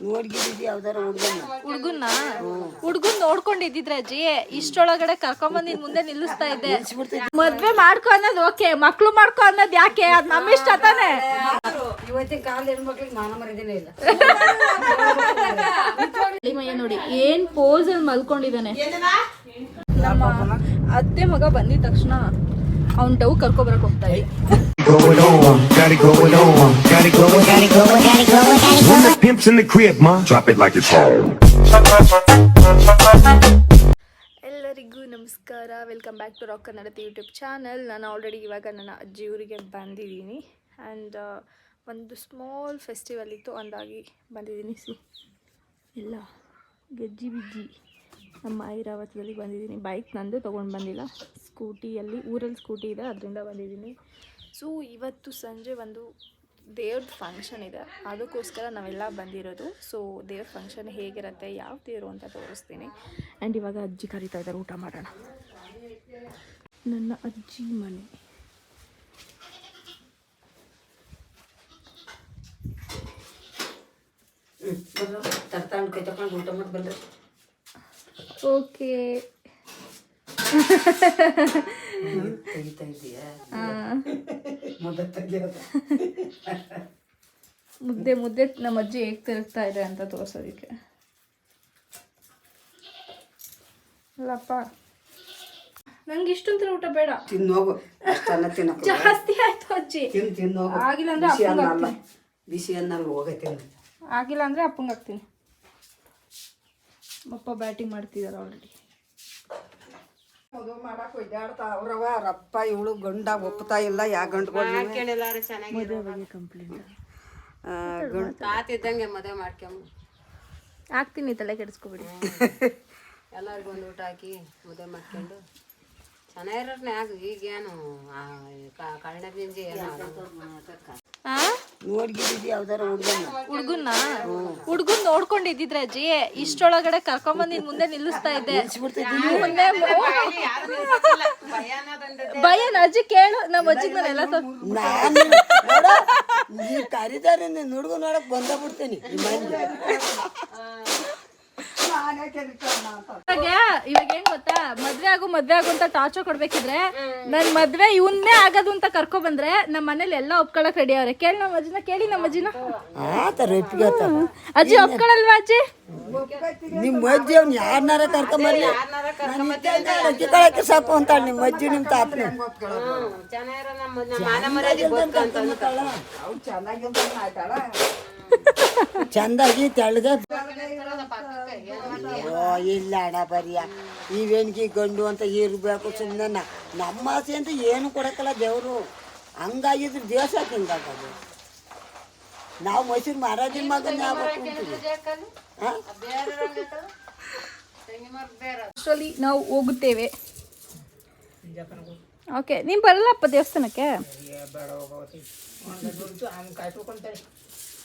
ನೋಡ್ಗಿದ್ದು ಯಾವ್ದಾರ ಹುಡ್ಗನ ಹುಡ್ಗನ್ನ ಹುಡ್ಗನ್ ನೋಡ್ಕೊಂಡಿದ್ದಿದ್ರೆ ಅಜ್ಜಿ ಇಷ್ಟೊಳಗಡೆ ಕರ್ಕೊಂಬಂದ್ ನಿನ್ ಮುಂದೆ ನಿಲ್ಲಿಸ್ತಾ ಇದ್ದೆ ಮದ್ವೆ ಮಾಡ್ಕೊ ಅನ್ನೋದು ಓಕೆ ಮಕ್ಳು ಮಾಡ್ಕೊ ಅನ್ನೋದು ಯಾಕೆ ಅದ್ ನಮ್ಮ ಇಷ್ಟ ತಾನೆ ಇವತ್ತಿನ ಕಾಲದ ಹೆಣ್ಮಕ್ಳಿಗೆ ಮಾನ ಮರ್ಯಾದೆನೇ ಇಲ್ಲ ಮಯ್ಯ ನೋಡಿ ಏನ್ ಪೋಸ್ ಅಲ್ಲಿ ಮಲ್ಕೊಂಡಿದ್ದಾನೆ ನಮ್ಮ ಅತ್ತೆ ಮಗ ಬಂದಿದ ತಕ್ಷಣ ಅವ್ನ್ ಡವ್ ಕರ್ಕೊಬರಕ್ ಹೋಗ್ತಾ ಇದ್ದೆ pimp's in the crib, ma, drop it like it's home. ಎಲ್ಲರಿಗೂ ನಮಸ್ಕಾರ. Welcome back to rock Kannadathi YouTube channel ನಾನು ಆಲ್ರೆಡಿ ಇವಾಗ ನನ್ನ ಅಜ್ಜಿ ಊರಿಗೆ ಬಂದಿದ್ದೀನಿ. ಆ್ಯಂಡ್ ಒಂದು ಸ್ಮಾಲ್ ಫೆಸ್ಟಿವಲ್ ಇತ್ತು. ಅಂದಾಗಿ ಬಂದಿದ್ದೀನಿ. ಸಿ ಇಲ್ಲ ಗಜ್ಜಿ ಬಿಜ್ಜಿ ನಮ್ಮ ಐರಾವತದಲ್ಲಿ ಬಂದಿದ್ದೀನಿ. ಬೈಕ್ ನಂದು ತೊಗೊಂಡು ಬಂದಿಲ್ಲ. ಸ್ಕೂಟಿಯಲ್ಲಿ ಊರಲ್ಲಿ ಸ್ಕೂಟಿ ಇದೆ ಅದರಿಂದ ಬಂದಿದ್ದೀನಿ. ಸೊ ಇವತ್ತು ಸಂಜೆ ಒಂದು ದೇವ್ರದ್ದು ಫಂಕ್ಷನ್ ಇದೆ. ಅದಕ್ಕೋಸ್ಕರ ನಾವೆಲ್ಲ ಬಂದಿರೋದು. ಸೊ ದೇವ್ರ ಫಂಕ್ಷನ್ ಹೇಗಿರುತ್ತೆ ಯಾವ ದೇವರು ಅಂತ ತೋರಿಸ್ತೀನಿ. ಆ್ಯಂಡ್ ಇವಾಗ ಅಜ್ಜಿ ಕರಿತಾ ಇದ್ದಾರೆ ಊಟ ಮಾಡೋಣ. ನನ್ನ ಅಜ್ಜಿ ಮನೆ. ಓಕೆ ತೆಗಿತಾ ಇದೀಯಾ ಮುದ್ದೆ ಮುದ್ದೆ ನಮ್ಮ ಅಜ್ಜಿ ಹೇಗೆ ತಿರುಗ್ತಾ ಇದೆ ಅಂತ ತೋರ್ಸೋದಕ್ಕೆ. ಅಲ್ಲಪ್ಪ. ನಂಗೆ ಇಷ್ಟೊಂಥರ ಊಟ ಬೇಡ. ತಿನ್ನೋಗು. ಜಾಸ್ತಿ ಆಯ್ತು ಅಜ್ಜಿ. ಆಗಿಲ್ಲ ಅಂದ್ರೆ ಅಪ್ಪಂಗೆ ಅಲ್ಲ ಬಿಸಿ ಹೋಗೈತೆ ಆಗಿಲ್ಲ ಅಂದ್ರೆ ಅಪ್ಪಂಗೆ ಹಾಕ್ತೀನಿ. ಅಪ್ಪ ಬ್ಯಾಟಿಂಗ್ ಮಾಡ್ತಿದಾರೆ ಆಲ್ರೆಡಿ ಮದುವೆ ಮಾಡಕ್ ಒದ್ದಾಡ್ತಾ ಅವ್ರವ ರಪ್ಪ ಇವಳು ಗಂಡ ಒಪ್ತಾ ಇಲ್ಲ ಯಾ ಗಂಟ್ಗಳು ಮದುವೆ ಬಗ್ಗೆ ಕಂಪ್ಲೇಂಟ್ ಗಂಡ ತಾತಿದ್ದಂಗೆ ಮದುವೆ ಮಾಡ್ಕೊಂಬ ಹಾಕ್ತೀನಿ ತಲೆ ಕೆಡಿಸ್ಕೊಬಿಡಿ. ಎಲ್ಲರಿಗೂ ಒಂದು ಊಟ ಹಾಕಿ ಮದುವೆ ಮಾಡ್ಕೊಂಡು. ಈಗೇನು ಕಳ್ಳೆ ಬಿಂಜಿ ಯಾವ್ದಾರ ಹುಡ್ಗನ ಹುಡ್ಗನ್ನ? ಹುಡ್ಗನ್ ನೋಡ್ಕೊಂಡಿದ್ದಿದ್ರೆ ಅಜ್ಜಿ ಇಷ್ಟೊಳಗಡೆ ಕರ್ಕೊಂಬಂದ್ ನಿನ್ ಮುಂದೆ ನಿಲ್ಲಿಸ್ತಾ ಇದ್ದೆ. ಮುಂದೆ ಭಯ ಅಜ್ಜಿ ಕೇಳು ನಮ್ಮ ಅಜ್ಜಿ ನಾನು ಎಲ್ಲ ಹುಡುಗ ನೋಡಕ್ ಬಂದ ಬಿಡ್ತೀನಿ. ಇವಾಗ ಇವಾಗ ಏನ್ ಗೊತ್ತಾ? ಮದ್ವೆ ಆಗು ಮದ್ವೆ ಆಗು ಅಂತ ಟಾರ್ಚರ್ ಕೊಡ್ಬೇಕಿದ್ರೆ ನನ್ ಮದ್ವೆ ಇವನ್ನೇ ಆಗದು ಅಂತ ಕರ್ಕೊ ಬಂದ್ರೆ ನಮ್ಮ ಮನೇಲಿ ಎಲ್ಲ ಒಪ್ಕೊಳಕ್ ರೆಡಿ ಅವ್ರೆ. ಕೇಳಿ ನಮ್ಮ ಅಜ್ಜಿನ ಕೇಳಿ ನಮ್ಮ ಅಜ್ಜಿನ. ಅಜ್ಜಿ ಒಪ್ಕೊಳಲ್ವಾ ಅಜ್ಜಿ? ನಿಮ್ಮ ಅಜ್ಜಿ ಅವ್ನು ಯಾರನ್ನಾರ ಕರ್ಕೊಂಬರ್ಲಿ ಸಾಕು ಅಂತ ನಿಮ್ಮ ಅಜ್ಜಿ ನಿಮ್ಮ ತಾತ ಚೆನ್ನಾಗಿರೋ ನಮ್ಮ ನಮ್ಮ ಮಾನ ಮರ್ಯಾದೆ ಗೊತ್ತಂತ ಚಂದಾಗಿ ತೆಳ್ಗೆ. ಓ ಇಲ್ಲ ಅಣ್ಣ ಬರಿಯ. ನೀವೇನ್ಕಿ ಗಂಡು ಅಂತ ಇರ್ಬೇಕು ಸುಮ್ಮನೆ ನಮ್ಮ ಆಸೆ ಅಂತ ಏನು ಕೊಡಕ್ಕಲ್ಲ ದೇವರು. ಹಂಗಾಗಿದ್ರೆ ದೇಶ ಹಿಂಗಾಗೋದು? ನಾವು ಮೈಸೂರು ಮಹಾರಾಜನ ಮಗನ? ಅಷ್ಟರಲ್ಲಿ ನಾವು ಹೋಗುತ್ತೇವೆ. ಓಕೆ ನೀವು ಬರಲ್ಲಪ್ಪ ದೇವಸ್ಥಾನಕ್ಕೆ?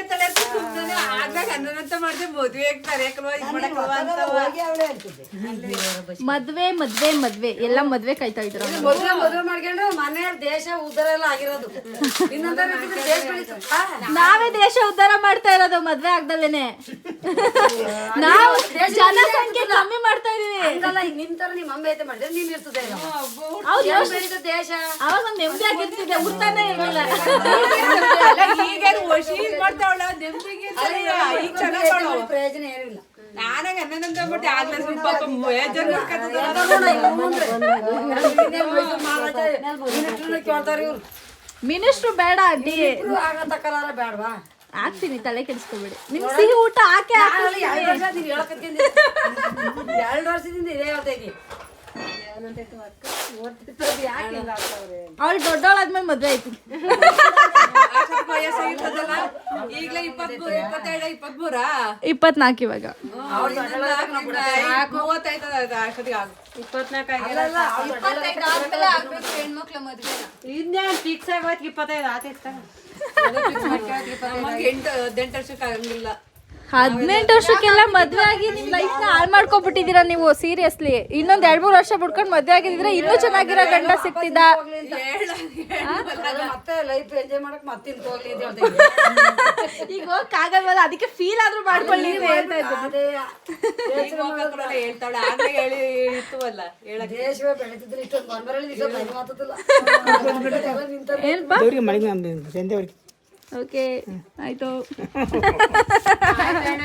ಅಂದ ದುಡ್ಡು ಕೊಡು ಒಂದು ನೂರು ಮಾಡಿದ್ರೆ ಅಂತ ಮೆಚ್ಬಿಟ್ರೆ ಹಾಯ್ ಹೋಗಿ ಅವಳೇ ಅಂತಿದ್ದೆ ಮದ್ವೆ ಮದ್ವೆ ಮದ್ವೆ. ಎಲ್ಲ ಮದ್ವೆ ಕಾಯ್ತಾ ಇದ್ರು ಮದುವೆ ಮದುವೆ ಮಾಡ್ಕೊಂಡ್ರೆ ಮನೆ ದೇಶ ಉದ್ದಾರ ಎಲ್ಲ ಆಗಿರೋದು. ಇನ್ನೊಂದ್ ದೇಶ ಬೆಳೀತು. ನಾವೇ ದೇಶ ಉದ್ಧಾರ ಮಾಡ್ತಾ ಇರೋದು ಮದ್ವೆ ಆಗ್ದಲ್ಲೇನೆ. ನಾವು ಜನಸಂಖ್ಯೆ ಕಮ್ಮಿ ಮಾಡ್ತಾ ಇದೀವಿ. ಹಂಗಲ್ಲ ಈಗ ನಿನ್ ತರ ನಿಮ್ ಅಮ್ಮ ಐತೆ ಮಾಡಿದ್ರೆ ನೀನ್ ಇರ್ತದೆ ಈಗ. ಹೌದು ಹೆಂಗ್ ದೇಶ. ಅವಾಗ ಒಂದು ನೆಮ್ಮದಿ ಆಗಿರ್ತಿದೆ ಉಡ್ತಾನೆ ಇರ್ಲಿಲ್ಲ. ಪ್ರಯೋಜನ ಏನೂ ಇಲ್ಲ ಇನ್ನೇನ್ ಮೈಸೂರು ಮಹಾರಾಜ ಮಿನಿಸ್ಟ್ರನ್ನ ಕೇಳ್ತಾರೆ ಇವ್ರು ಮಿನಿಸ್ಟ್ರು ಬೇಡ ಅಡ್ಡಿ ಇಬ್ರು ಆಗತಕ್ಕಲಾರ ಬೇಡವಾ ಹಾಕ್ತೀನಿ ತಲೆ ಕೆಡಿಸ್ಕೊಬೇಡಿ ನಿಮ್ ಸಿಹಿ ಊಟ ಹಾಕಿ ಹಾಕಿ ಎರಡು ವರ್ಷದಿಂದ ಇದೇ ಹೇಳ್ತಾ ಅವಳು ದೊಡ್ಡವಳಾದ್ಮೇಲೆ ಮದ್ವೆ ಆಯ್ತು. ಈಗಲೇ ಇಪ್ಪತ್ಮೂರು ಇಪ್ಪತ್ತೆರಡು ಇಪ್ಪತ್ಮೂರ? ಇಪ್ಪತ್ನಾಲ್ಕು ಇವಾಗ. ಇನ್ನೇನು ಫಿಕ್ಸ್ ಆಗೋಯ್ತು ಇಪ್ಪತ್ತೈದು ಆತೈತ ಎಂಟು ಹದಿನೆಂಟು ವರ್ಷಕ್ಕೆ ಆಗಂಗಿಲ್ಲ. ಹದಿನೆಂಟು ವರ್ಷಕ್ಕೆಲ್ಲ ಮದ್ವೆ ಆಗಿ ನಿಮ್ ಲೈಫ್ನ ಹಾಳು ಮಾಡ್ಕೊಬಿಟ್ಟಿದೀರಾ ನೀವು? ಸೀರಿಯಸ್ಲಿ ಇನ್ನೊಂದ್ ಎರಡ್ ಮೂರ್ ವರ್ಷ ಬಿಡ್ಕೊಂಡು ಮದ್ವೆ ಆಗಿದ್ರೆ ಇನ್ನೂ ಚೆನ್ನಾಗಿರೋ ಗಂಡ ಸಿಕ್ತಿದ್ದ. ಈಗ ಹೋಗಕ್ಕಾಗಲ್ವಲ್ಲ ಅದಕ್ಕೆ ಫೀಲ್ ಆದ್ರೂ ಮಾಡ್ಕೊಳ್ಳಿ ಅಂತ ಹೇಳ್ತಾ ಇದ್ದೆ. ಓಕೆ ಆಯ್ತು.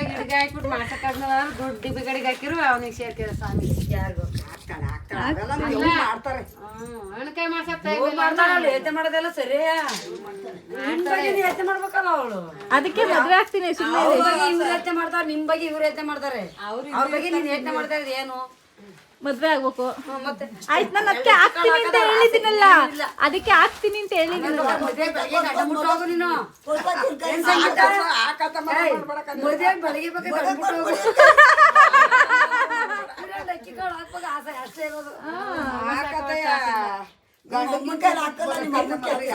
ಗಿಡಗೆ ಹಾಕ್ಬಿಟ್ಟು ಮಾಡ್ಸಕ್ಕಾದ್ಮೇಲೆ ದುಡ್ಡು ಡಿಬ್ಬಿ ಕಡೆಗೆ ಹಾಕಿರು ಅವನಿಗೆ ಸೇರ್ತೀರ ಸ್ವಾಮಿ ಯಾರಿಗೂ ಅದಕ್ಕೆ ಮದ್ವೆ ಆಗ್ತೀನಿ ಸುಮ್ಮನೆ ಅವ್ರ ಬಗ್ಗೆ ಇವ್ರು ಯೋಚನೆ ಮಾಡ್ತಾರೆ ನಿಮ್ ಬಗ್ಗೆ ಇವ್ರು ಯತ್ನೆ ಮಾಡ್ತಾರೆ. ಅವ್ರ ಬಗ್ಗೆ ನೀನ್ ಯೋಚನೆ ಮಾಡ್ತಾ ಇರೋದು ಏನು? ಮದ್ವೆ ಆಗ್ಬೇಕು. ಆಯ್ತು ನಾನು ಅದಕ್ಕೆ ಆಗ್ತೀನಿ ಅಂತ ಹೇಳಿದ್ದೀನಲ್ಲ. ಅದಕ್ಕೆ ಆಗ್ತೀನಿ ಅಂತ ಹೇಳಿದ್ದೀನಲ್ಲ. ಅಷ್ಟೇ ಬೆಳಗ್ಗೆ ಮದುವೆ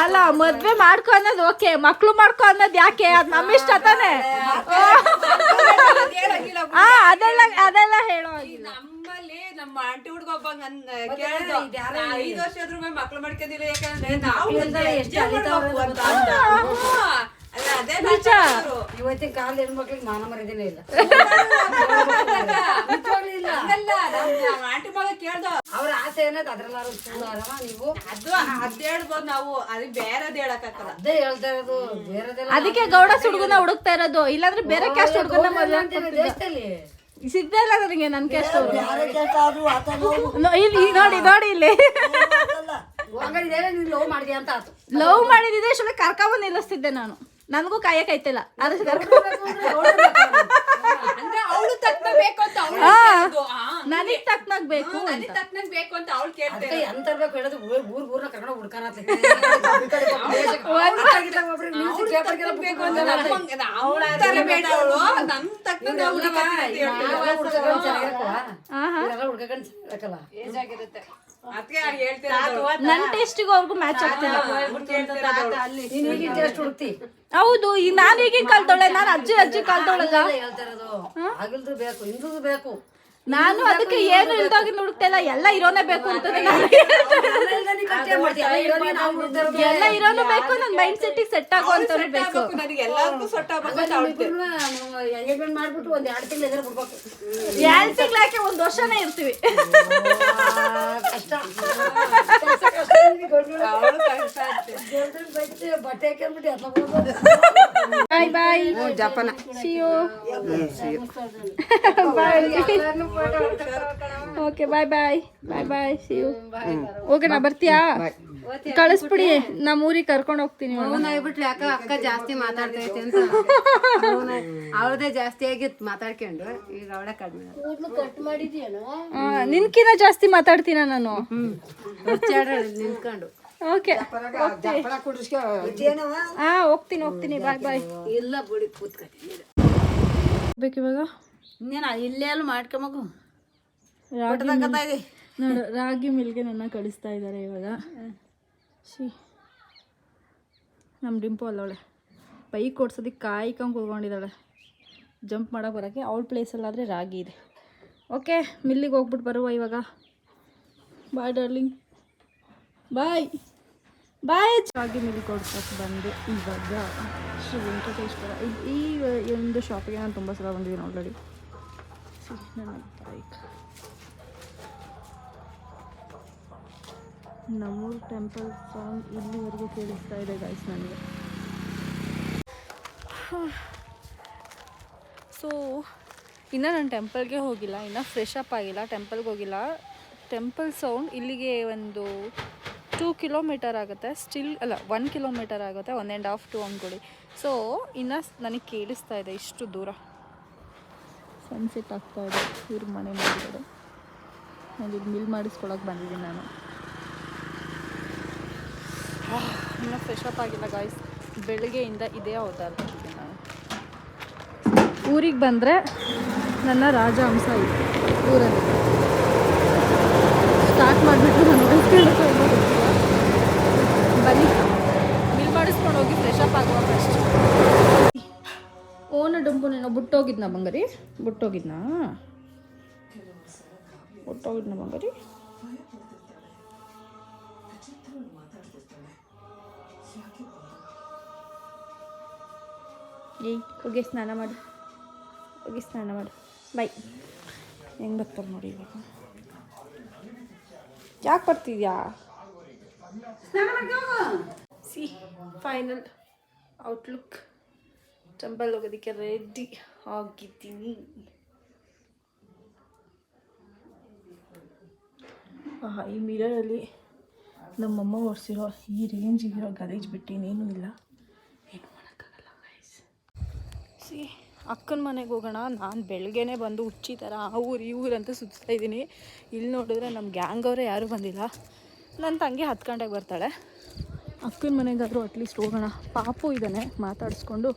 ಅಲ್ಲ ಮದ್ವೆ ಮಾಡ್ಕೊ ಅನ್ನೋದು ಓಕೆ ಮಕ್ಳು ಮಾಡ್ಕೊ ಅನ್ನೋದು ಯಾಕೆ? ಅದ್ ನಮ್ಮ ಇಷ್ಟ ತಾನೆ? ಹಾ ಅದೆಲ್ಲ ಅದೆಲ್ಲ ಹೇಳೋ ಹಾಗಿಲ್ಲ. ನಮ್ಮಲ್ಲಿ ನಮ್ಮ ಆಂಟಿ ಹುಡುಗ ಒಬ್ಬ ಕೇಳ್ದ ಐದು ವರ್ಷ ಆದ್ರೂ ಮಕ್ಳು ಮಾಡ್ಕೊಂಡಿಲ್ಲ ಯಾಕಂದ್ರೆ ನಾವು ಮಕ್ಳಿಂದ ಎಷ್ಟು ಅಲಿತಾವ್ರೆ ಅಂತ ಅಂದ. ಇವತ್ತಿನ ಕಾಲದ ಹೆಣ್ಮಕ್ಳಿಗೆ ಮಾನ ಮರ್ಯಾದೆನೇ ಇಲ್ಲ ಆಂಟಿ ಮಗ ಕೇಳ್ದ ಅವ್ರ ಆಸೆ ಏನದ ಅದ್ರಲ್ಲಾರು ಚೂಡಾರವ ನೀವು ಅದು ಅದ್ ಹೇಳ್ಬೋದು ನಾವು ಅದಕ್ಕೆ ಬೇರೆದ್ ಹೇಳಕ್ಕಾಗಲ್ಲ ಅದೇ ಹೇಳ್ತಾ ಇರೋದು ಬೇರೆದೆಲ್ಲ ಅದಕ್ಕೆ ಗೌಡ ಹುಡುಗನ ಹುಡುಕ್ತಾ ಇರೋದು ಇಲ್ಲಾಂದ್ರೆ ಬೇರೆ ಕ್ಯಾಸ್ಟ್ ಹುಡುಗನ ಮದ್ವೆ ದೇಶದಲ್ಲಿ ಸಿಗ್ತಾ ಇಲ್ಲ ನನಗೆ ನನ್ ಕ್ಯಾಸ್ಟ್ ಇಲ್ಲಿ ನೋಡಿ ನೋಡಿ ಇಲ್ಲಿ ಲವ್ ಮಾಡಿದ್ಯಾ ಅಂತ ಲವ್ ಮಾಡಿದ್ರೆ ಸುಮ್ಮನೆ ಕರ್ಕೊಂಬಂದು ನಿಲ್ಲಿಸ್ತಿದ್ದೆ ನಾನು ನನಗೂ ಕಾಯಕ್ ಅಂದ್ರೆ ಅವಳು ತಕ್ಕ ಬೇಕು ಅಂತ ಅವಳು. ಆ, ನನಗ್ ತಕ್ಕನಾಗ್ ಬೇಕು ಅಂತ. ನನಗ್ ತಕ್ಕನಾಗ್ ಬೇಕು ಅಂತ ಅವಳು ಕೇಳ್ತಾ ಅದಕ್ಕೆ ಎಂತ ಹೇಳೋದು? ಊರ್ ಊರ್ ಊರ್ನ ಕರ್ಕೊಂಡು ಹುಡ್ಕಾನತ್ಲಿ ಬೇಕು ಅಂತ ಅವ್ಳ ಬೇಡ ಅವಳು ನಮ್ ತಕ್ಕಂಗೆ ಅವ್ಳು. ಹುಡುಕ್ತೀನಿ ಅಂತ ಹೇಳ್ತಾಳೆ. ಹುಡ್ಕೊಂಡು ಚೆನ್ನಾಗಿರಕ್ಕಲ್ಲ ಏಜ್ ಆಗಿರುತ್ತೆ. ನನ್ ಟೇಸ್ಟಿಗೂ ಅವ್ರಿಗೂ ಮ್ಯಾಚ್ ಆಗ್ತಿಲ್ಲ. ಹೌದು ಈಗ ನಾನು ಈಗಿನ ಕಾಲ್ದೊಳೆ ನಾನು ಅಜ್ಜಿ ಅಜ್ಜಿ ಕಾಲ್ದೊಳಗ ಹೇಳ್ತಾ ಇರೋದು. ಆಗಿಲ್ದು ಬೇಕು ಇಂದು ಬೇಕು. ನಾನು ಅದಕ್ಕೆ ಏನು ಇಲ್ದೋಗಿ ಹುಡುಕ್ತಾ ಇಲ್ಲ. ಎಲ್ಲ ಇರೋನೇ ಬೇಕು ಅಂತ ನಾನು ಎಲ್ಲ ಇರೋನು ಬೇಕು ನನ್ ಮೈಂಡ್ ಸೆಟ್ ಸೆಟ್ ಆಗೋ ಅಂತ ಬೇಕು ಮಾಡ್ಬಿಟ್ಟು ಒಂದ್ ಎರಡು ತಿಂಗಳು ಎದುರು ಬಿಡ್ಬೇಕು. ಎರಡ್ ಒಂದ್ ವರ್ಷನೇ ಇರ್ತೀವಿ? ಕಷ್ಟ. Bye bye ಜಪಾನ. See you bye okay bye bye bye bye see you okay ನಾ ಬರ್ತೀಯಾ? ಕಳಿಸ್ಬಿಡಿ. ನಮ್ಮ ಊರಿಗೆ ಕರ್ಕೊಂಡು ಹೋಗ್ತೀನಿ ಇವಾಗ. ಆಗ್ಬಿಟ್ಲು ಯಾಕ ಅಕ್ಕ ಜಾಸ್ತಿ ಮಾತಾಡ್ತೈತೆ ಅಂತ. ಅವ್ರದೇ ಜಾಸ್ತಿ ಆಗಿತ್ತು ಮಾತಾಡ್ಕೊಂಡು. ಈಗ ಅವಳ ಕಡಿಮೆ ನಿನ್ಕಿನ ಜಾಸ್ತಿ ಮಾತಾಡ್ತೀನ ನಾನು. ನಿಂತ್ಕೊಂಡು. ಓಕೆ. ಹಾ ಹೋಗ್ತೀನಿ ಹೋಗ್ತೀನಿ. ಬಾಯ್ ಬಾಯ್. ಇಲ್ಲ ಬಿಡಿ ಕೂತ್ಕೊತೀನಿ ಬೇಕು ಇವಾಗ? ಇನ್ನೇನ ಇಲ್ಲೇ ಅಲ್ಲಿ ಮಾಡ್ಕೊಂಬಗು ರಾಗಿ ನೋಡು ರಾಗಿ ಮಿಲ್ಗೆ ನನ್ನ ಕಳಿಸ್ತಾ ಇದ್ದಾರೆ ಇವಾಗ. ಶಿ ನಮ್ಮ ಡಿಂಪು ಅಲ್ಲವಳೆ. ಬೈಕ್ ಓಡಿಸೋದಕ್ಕೆ ಕಾಯ್ಕೊಂಡು ಕೂತ್ಕೊಂಡಿದ್ದಾಳೆ. ಜಂಪ್ ಮಾಡೋಕೆ ಬರೋಕ್ಕೆ ಅವಳ ಪ್ಲೇಸಲ್ಲಾದರೆ ರಾಗಿ ಇದೆ. ಓಕೆ, ಮಿಲ್ಲಿಗೆ ಹೋಗ್ಬಿಟ್ಟು ಬರುವ ಇವಾಗ. ಬಾಯ್ ಡಾರ್ಲಿಂಗ್ ಬಾಯ್ ಬಾಯ್ ರಾಗಿ ಮಿಲ್ಲಿ ಕೊಡ್ಸೋಕೆ ಬಂದೆ ಇವಾಗ. ಶ್ರೀ ವೆಂಕಟೇಶ್ವರ. ಈ- ಒಂದು ಶಾಪಿಗೆ ನಾನು ತುಂಬ ಸಲ ಬಂದಿದ್ದೀನಿ ಆಲ್ರೆಡಿ ನನ್ನ ಬೈಕ್ ನಮ್ಮೂರು ಟೆಂಪಲ್ ಸಾಂಗ್ ಇಲ್ಲಿವರೆಗೂ ಕೇಳಿಸ್ತಾ ಇದೆ ಗಾಯ್ಸ್ ನನಗೆ. ಸೊ ಇನ್ನೂ ನಾನು ಟೆಂಪಲ್ಗೆ ಹೋಗಿಲ್ಲ ಇನ್ನೂ ಫ್ರೆಶ್ ಅಪ್ ಆಗಿಲ್ಲ ಟೆಂಪಲ್ಗೆ ಹೋಗಿಲ್ಲ. ಟೆಂಪಲ್ ಸೌಂಡ್ ಇಲ್ಲಿಗೆ ಒಂದು ಟೂ ಕಿಲೋಮೀಟರ್ ಆಗುತ್ತೆ ಸ್ಟಿಲ್ ಅಲ್ಲ ಒನ್ ಕಿಲೋಮೀಟರ್ ಆಗುತ್ತೆ ಒನ್ ಆ್ಯಂಡ್ ಹಾಫ್ ಟು ಅಂದ್ಕೊಳ್ಳಿ ಸೊ ಇನ್ನು ನನಗೆ ಕೇಳಿಸ್ತಾ ಇದೆ ಇಷ್ಟು ದೂರ. ಸನ್ಸೆಟ್ ಆಗ್ತಾ ಇದೆ ಇವ್ರ ಮನೆ ಮೇಲ್ಗಡೆ. ಇಲ್ಲಿ ಮಿಲ್ ಮಾಡಿಸ್ಕೊಳಕ್ಕೆ ಬಂದಿದ್ದೀನಿ ನಾನು. ಇನ್ನೂ ಫ್ರೆಶ್ ಅಪ್ ಆಗಿಲ್ಲ ಗಾಯ್ಸ್ ಬೆಳಗ್ಗೆಯಿಂದ ಇದೇ ಓದಾಡ್ತಿದ್ದೀನಿ ನಾನು ಊರಿಗೆ ಬಂದರೆ ನನ್ನ ರಾಜ ಹಂಸ ಇದೆ. ಊರಲ್ಲಿ. ಸ್ಟಾರ್ಟ್ ಮಾಡಿಬಿಟ್ಟು ನಾನು ಬನ್ನಿ. ಬಿಲ್ ಮಾಡಿಸ್ಕೊಂಡು ಹೋಗಿ ಫ್ರೆಶ್ ಅಪ್ ಆಗುವ ಫಸ್ಟ್ ಓನ ನೀನು ಬುಟ್ಟೋಗಿದ್ನ ಬಂಗಾರಿ? ಬುಟ್ಟೋಗಿದ್ನಾ? ಬುಟ್ಟೋಗಿದ್ನ ಬಂಗಾರಿ? ಏಯ್ ಹೋಗಿ ಸ್ನಾನ ಮಾಡು. ಹೋಗಿ ಸ್ನಾನ ಮಾಡು. ಬೈ ಹೆಂಗೆ ಬರ್ತಾರೆ ನೋಡಿ ಇವಾಗ. ಯಾಕೆ ಬರ್ತಿದ್ಯಾ? See final outlook. ಟೆಂಪಲ್ ಹೋಗೋದಕ್ಕೆ ರೆಡಿ ಆಗಿದ್ದೀನಿ. ಈ ಮಿರರಲ್ಲಿ ನಮ್ಮಮ್ಮ ಓಡಿಸಿರೋ ಈ ರೇಂಜಿಗಿರೋ ಗಲೀಜ್ ಬಿಟ್ಟು ಇನ್ನೇನೂ ಇಲ್ಲ. ಸಿ ಅಕ್ಕನ ಮನೆಗೆ ಹೋಗೋಣ, ನಾನು ಬೆಳಗ್ಗೆನೇ ಬಂದು ಹುಚ್ಚಿ ಥರ ಆ ಊರು ಈ ಊರು ಅಂತ ಸುತ್ತಾ ಇದ್ದೀನಿ. ಇಲ್ಲಿ ನೋಡಿದ್ರೆ ನಮ್ಮ ಗ್ಯಾಂಗ್ ಅವರೇ ಯಾರೂ ಬಂದಿಲ್ಲ. ನನ್ನ ತಂಗಿ ಹತ್ತು ಗಂಟೆಗೆ ಬರ್ತಾಳೆ. ಅಕ್ಕನ ಮನೆಗಾದರೂ ಅಟ್ಲೀಸ್ಟ್ ಹೋಗೋಣ. ಪಾಪು ಇದ್ದಾನೆ ಮಾತಾಡಿಸ್ಕೊಂಡು.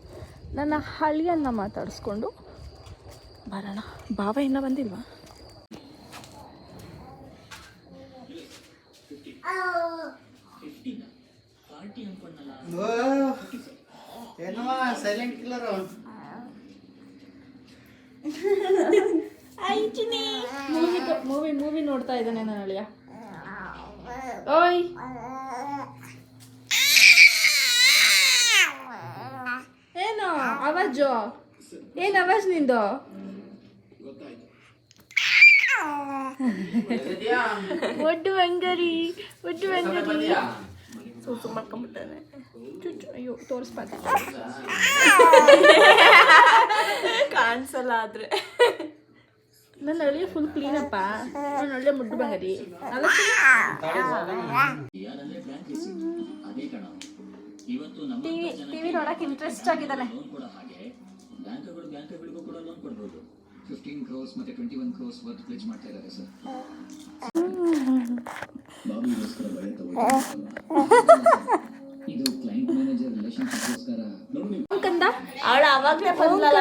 ನನ್ನ ಹಳಿಯನ್ನ ಮಾತಾಡಿಸ್ಕೊಂಡು ಬರೋಣ. ಭಾವ ಇನ್ನೂ ಬಂದಿಲ್ವಾ? Silent killer movie movie movie ನೋಡ್ತಾ ಇದ್ದಾನೆ ನನ್ನ ಅಳಿಯ. ಓಯ್ ಏನು? ಅವಾಜು ಏನು ಅವಾಜ್ ನಿಂದು? ಒಡ್ಡು ಬಂಗಾರಿ ಒಡ್ಡು ಬಂಗಾರಿ ಸೂಸು ಮಾಡ್ಕೊಂಬಿಟ್ಟಾನೆ ಚುಚ್ಚು ಅಯ್ಯೋ ತೋರಿಸ್ಬಾರ್ದು. ಕಾಣಿಸಲ್ಲ ಆದರೆ ನನ್ನ ಹಳ್ಳಿ ಫುಲ್ ಕ್ಲೀನಪ್ಪ ನನ್ನ ಹಳ್ಳಿ ಮುಡ್ಡು ಬಂಗರಿ ಟಿವಿ ಟಿವಿ ನೋಡಕ್ ಇಂಟ್ರೆಸ್ಟ್ ಆಗಿದ್ದಾನೆ. ಫಿಫ್ಟೀನ್ ಕ್ರೋಸ್ ಮತ್ತೆ ಟ್ವೆಂಟಿ ಒನ್ ಕ್ರೋಸ್ ವರ್ತ್ ಪ್ಲೇಜ್ ಮಾಡ್ತಾ ಇದ್ದಾರೆ ಸರ್ ಇದು ಕಂದ ಅವಳು ಅವಾಗ್ಲೇ ಬಂದ್ಲಲ್ಲ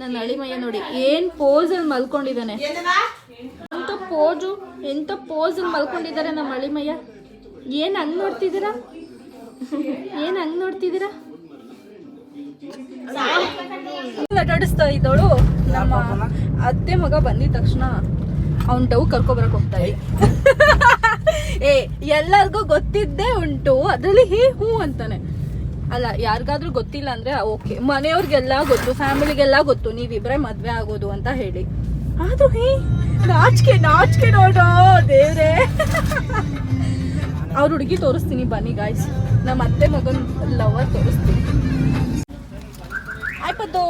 ನನ್ನ ಅಳಿಮಯ್ಯ ನೋಡಿ ಏನ್ ಪೋಸಲ್ಲಿ ಮಲ್ಕೊಂಡಿದ್ದಾನೆ? ಎಂತ ಪೋಜು ಎಂತ ಪೋಸಲ್ಲಿ ಮಲ್ಕೊಂಡಿದ್ದಾರೆ ನಮ್ಮ ಅಳಿಮಯ್ಯ? ಏನ್ ಹಂಗ್ ನೋಡ್ತಿದ್ದೀರಾ? ಏನ್ ಹಂಗ್ ನೋಡ್ತಿದ್ದೀರಾ? ಆಟಾಡಿಸ್ತಾ ಇದ್ದವಳು. ನಮ್ಮ ಅತ್ತೆ ಮಗ ಬಂದಿದ ತಕ್ಷಣ ಅವ್ನ ಡವ್ ಕರ್ಕೊಬರಕ್ ಹೋಗ್ತಾ ಏ ಎಲ್ಲರಿಗೂ ಗೊತ್ತಿದ್ದೇ ಉಂಟು ಅದರಲ್ಲಿ ಹೇ ಹೂ ಅಂತಾನೆ. ಅಲ್ಲ, ಯಾರಿಗಾದ್ರೂ ಗೊತ್ತಿಲ್ಲ ಅಂದ್ರೆ ಓಕೆ ಮನೆಯವ್ರಿಗೆಲ್ಲ ಗೊತ್ತು, ಫ್ಯಾಮಿಲಿಗೆಲ್ಲ ಗೊತ್ತು, ನೀವಿಬ್ರೆ ಮದ್ವೆ ಆಗೋದು ಅಂತ ಹೇಳಿ. ಆದ್ರೂ ಹೇ, ನಾಚಿಕೆ ನಾಚಿಕೆ ನೋಡೋ, ದೇವ್ರೆ. ಅವ್ರ ಹುಡುಗಿ ತೋರಿಸ್ತೀನಿ, ಬನ್ನಿ ಗಾಯ್ಸ್ ನಮ್ಮ ಅತ್ತೆ ಮಗನ್ ಲವರ್ ತೋರಿಸ್ತೀನಿ. ಆಯ್ಪದ್ದು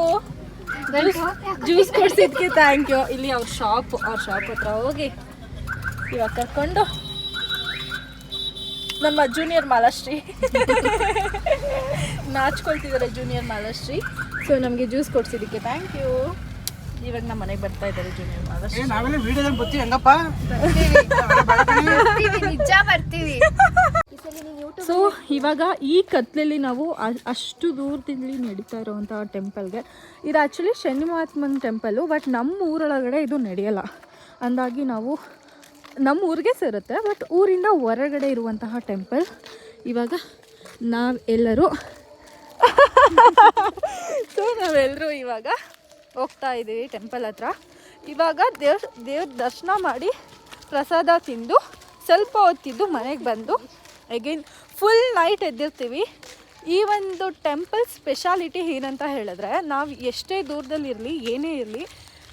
ಜ್ಯೂಸ್ ಕೊಡ್ಸಿದ್ಕೆ ಥ್ಯಾಂಕ್ ಯು ಇಲ್ಲಿ ಅವ್ರ ಶಾಪ್ ಅವ್ರ ಶಾಪ್ ಹತ್ರ ಹೋಗಿ. ಇವಾಗ ಕರ್ಕೊಂಡು. ನಮ್ಮ ಜೂನಿಯರ್ ಮಾಲಾಶ್ರೀ. ನಾಚ್ಕೊಳ್ತಿದ್ದಾರೆ ಜೂನಿಯರ್ ಮಾಲಾಶ್ರೀ. ಸೊ ನಮಗೆ ಜ್ಯೂಸ್ ಕೊಡ್ಸಿದ್ದಕ್ಕೆ ಥ್ಯಾಂಕ್ ಯು ಇವಾಗ ನಮ್ಮ ಮನೆಗೆ ಬರ್ತಾ ಇದ್ದಾರೆ ಜೂನಿಯರ್ ಮಾಲಾಶ್ರೀ. ನಾವೆಲ್ಲ ವಿಡಿಯೋದಲ್ಲಿ ಬರ್ತೀವಿ ಹೆಂಗಪ್ಪ? ಸೊ ಇವಾಗ ಈ ಕತ್ಲಲ್ಲಿ ನಾವು ಅಷ್ಟು ದೂರದಲ್ಲಿ ನಡೀತಾ ಇರುವಂತಹ ಟೆಂಪಲ್ಗೆ ಇದು ಆ್ಯಕ್ಚುಲಿ ಶನಿ ಮಹಾತ್ಮನ ಟೆಂಪಲ್ ಬಟ್ ನಮ್ಮ ಊರೊಳಗಡೆ ಇದು ನಡೆಯಲ್ಲ. ಅಂದಾಗಿ ನಾವು ನಮ್ಮ ಊರಿಗೆ ಸೇರುತ್ತೆ ಬಟ್ ಊರಿಂದ ಹೊರಗಡೆ ಇರುವಂತಹ ಟೆಂಪಲ್ ಇವಾಗ ನಾವೆಲ್ಲರೂ ಸೊ ನಾವೆಲ್ಲರೂ ಇವಾಗ ಹೋಗ್ತಾ ಇದ್ದೀವಿ ಟೆಂಪಲ್ ಹತ್ರ. ಇವಾಗ ದೇವ್ರ ದೇವ್ರ ದರ್ಶನ ಮಾಡಿ ಪ್ರಸಾದ ತಿಂದು ಸ್ವಲ್ಪ ಹೊತ್ತಿದ್ದು ಮನೆಗೆ ಬಂದು ಅಗೇನ್ ಫುಲ್ ನೈಟ್ ಎದ್ದಿರ್ತೀವಿ. ಈ ಒಂದು ಟೆಂಪಲ್ ಸ್ಪೆಷಾಲಿಟಿ ಏನಂತ ಹೇಳಿದ್ರೆ, ನಾವು ಎಷ್ಟೇ ದೂರದಲ್ಲಿರಲಿ, ಏನೇ ಇರಲಿ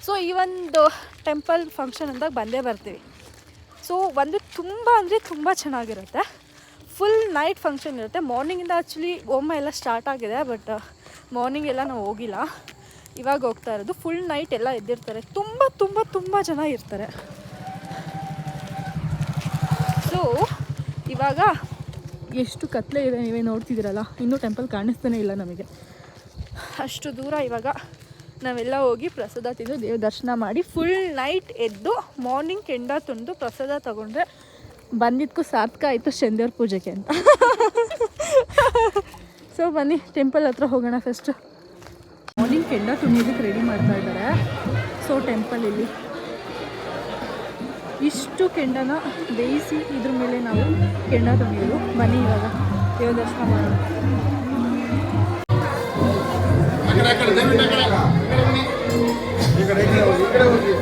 ಸೊ ಈ ಒಂದು ಟೆಂಪಲ್ ಫಂಕ್ಷನ್ ಅಂದಾಗ ಬಂದೇ ಬರ್ತೀವಿ. ಸೊ, ಒಂದು ತುಂಬ ಅಂದರೆ ತುಂಬ ಚೆನ್ನಾಗಿರುತ್ತೆ. ಫುಲ್ ನೈಟ್ ಫಂಕ್ಷನ್ ಇರುತ್ತೆ. ಮಾರ್ನಿಂಗಿಂದ ಆ್ಯಕ್ಚುಲಿ ಒಮ್ಮೆ ಎಲ್ಲ ಸ್ಟಾರ್ಟ್ ಆಗಿದೆ ಬಟ್ ಮಾರ್ನಿಂಗ್ ಎಲ್ಲ ನಾವು ಹೋಗಿಲ್ಲ. ಇವಾಗ ಹೋಗ್ತಾ ಇರೋದು. ಫುಲ್ ನೈಟ್ ಎಲ್ಲ ಎದ್ದಿರ್ತಾರೆ. ತುಂಬ ತುಂಬ ತುಂಬ ಜನ ಇರ್ತಾರೆ. ಸೊ ಇವಾಗ ಎಷ್ಟು ಕತ್ಲೆ ಇದೆ ನೀವೇ ನೋಡ್ತಿದ್ದೀರಲ್ಲ. ಇನ್ನೂ ಟೆಂಪಲ್ ಕಾಣಿಸ್ತಾನೆ ಇಲ್ಲ ನಮಗೆ. ಅಷ್ಟು ದೂರ ಇವಾಗ ನಾವೆಲ್ಲ ಹೋಗಿ ಪ್ರಸಾದ ತಿಂದು ದೇವ್ರ ದರ್ಶನ ಮಾಡಿ ಫುಲ್ ನೈಟ್ ಎದ್ದು ಮಾರ್ನಿಂಗ್ ಕೆಂಡ ತುಂಡು ಪ್ರಸಾದ ತಗೊಂಡ್ರೆ ಬಂದಿದ್ದಕ್ಕೂ ಸಾರ್ಥಕ ಆಯಿತು ಶನಿದೇವ್ರ ಪೂಜೆಗೆ ಅಂತ. ಸೊ ಬನ್ನಿ ಟೆಂಪಲ್ ಹತ್ರ ಹೋಗೋಣ ಫಸ್ಟು ಮಾರ್ನಿಂಗ್ ಕೆಂಡ ತುಂಬಿದ್ದಕ್ಕೆ ರೆಡಿ ಮಾಡ್ತಾ ಇದ್ದಾರೆ. ಸೊ ಟೆಂಪಲ್ ಇಲ್ಲಿ. ಇಷ್ಟು ಕೆಂಡನ ಬೇಯಿಸಿ ಇದ್ರ ಮೇಲೆ ನಾವು ಕೆಂಡ ತುಂಬಿದ್ರು ಬನ್ನಿ ಇವಾಗ, ದೇವ್ರ ದರ್ಶನ ಮಾಡೋಣ. ಕಡೆ ಹೋಗಿ ಈ ಕಡೆ ಹೋಗಿ